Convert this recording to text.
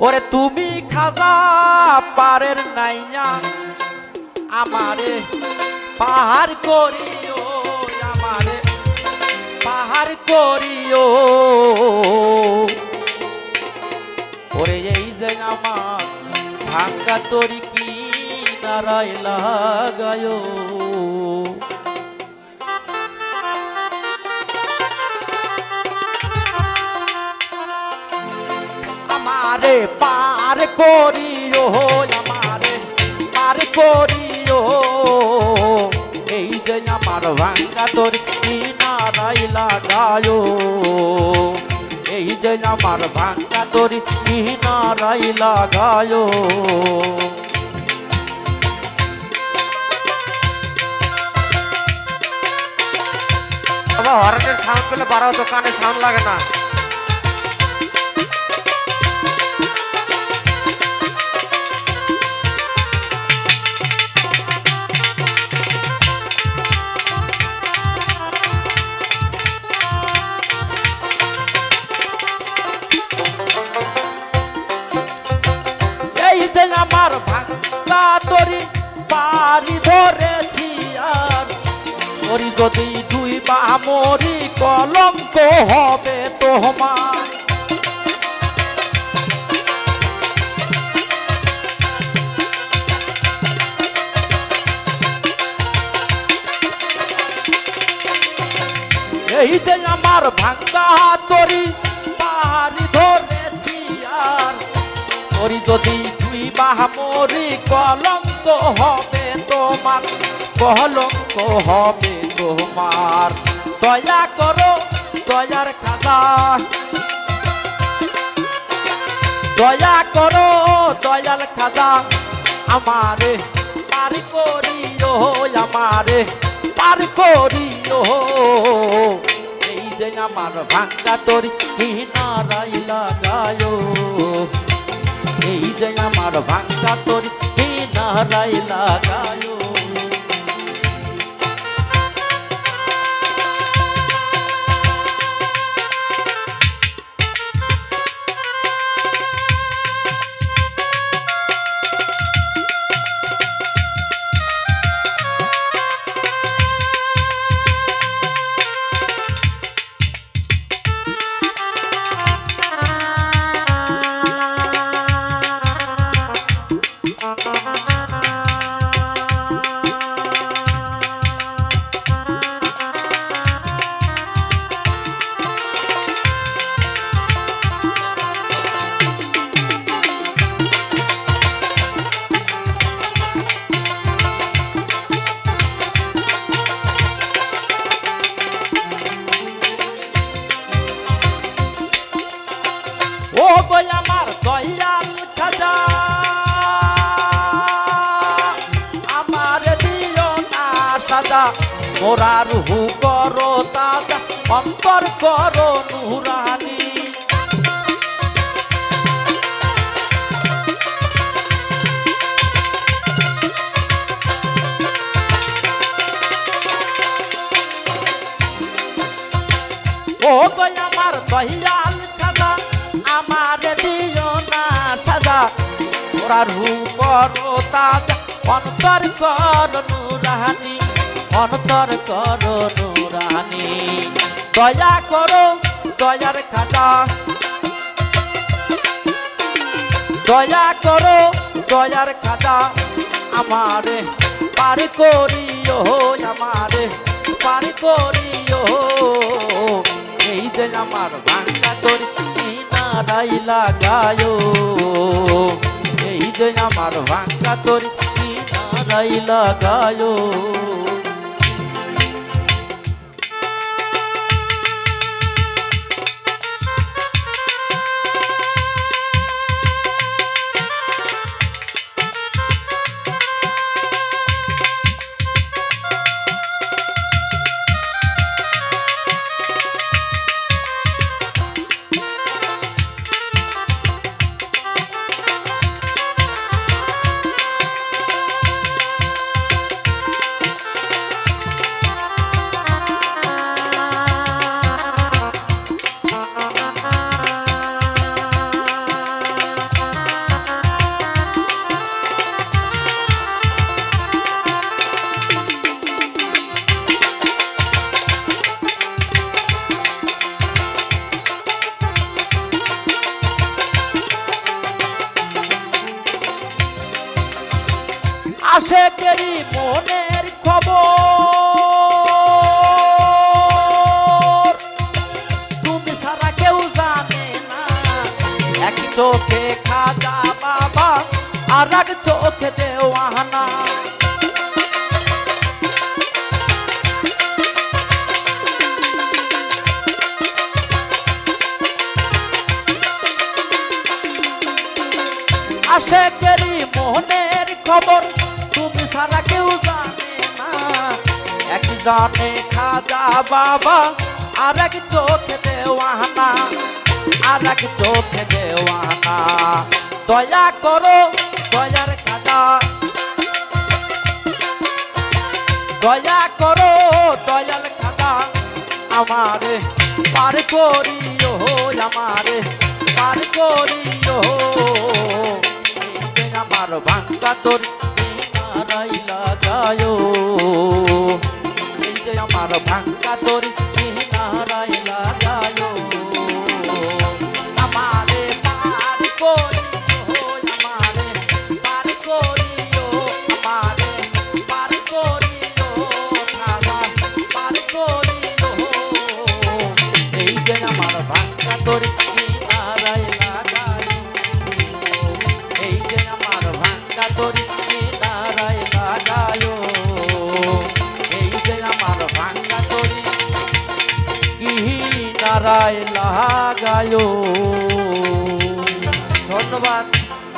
ওরে তুমি খাজা পারের নাইয়া আমারে পাহাড় করিও, আমারে পাহাড় করিও। ওরে এই যে আমার ভাঙ্গা তরি কি নারায় লাগায়। আমারে পার করিও আমারে, পার করিও এই যে আমার ভাঙ্গা তোর কিনারাই লাগায়ো। এই যে আমার ভাঙ্গা তোর কিনারাই লাগায়ো। বাবা সাউন্ড পেলে বাড়াও তো সাউন্ড লাগে না। তরি যদি দুই বা মরি, কলঙ্ক হবে তোমার। এই যে আমার ভাঙ্গা তরি পারি ধরেছি আর। মরি যদি তুই বাহা মরি, কলঙ্ক হবে তোমার। কলঙ্ক হবে তোমার। দয়া করো দয়ার খাজা। দয়া করো দয়াল খাজা। আমারে পার করিও, আমারে পার করিও। এই যে আমার ভাঙ্গা তোর নারাই লাগায় এই যে আমার ভাঙ্গা তোর নারাই লাগায় সাজা মোরা রুহু করো তাজা অন্তর করো নুরানি। ও গই আমার দয়াল খাজা, আমার দিও না সাজা। ওরা রূপ তাজা অন্তর কর নুরানি। অন্তর কর নুরানি। দয়া করো দয়ার খাজা দয়া করো দয়ার খাজা আমারে পার করিও আমারে পার করিও এই যে আমার ভাঙ্গা তোর নারাই লাগায়। এই যে আমার ভাঙ্গা তোর নারাই লাগায়। আশেকেরই মনের খবর। তুমি সারা কেউ জানে না। এক চোখে খাজা বাবা, আর এক চোখে দেওয়ানা। আশেকেরই মোহনের খবর। সারা কেউ জানে না। এক জানে খাজা বাবা, আর এক চোখে দেওয়ানা, আর এক চোখে দেওয়ানা। দয়া করো, দয়ার খাজা। দয়া করো দয়াল খাজা। আমারে পার করিও, আমারে পার করিও। আমার ভাঙ্গা তোর আমার ভাঙ্গা তোর। কিনারায় লাগায়। ধন্যবাদ।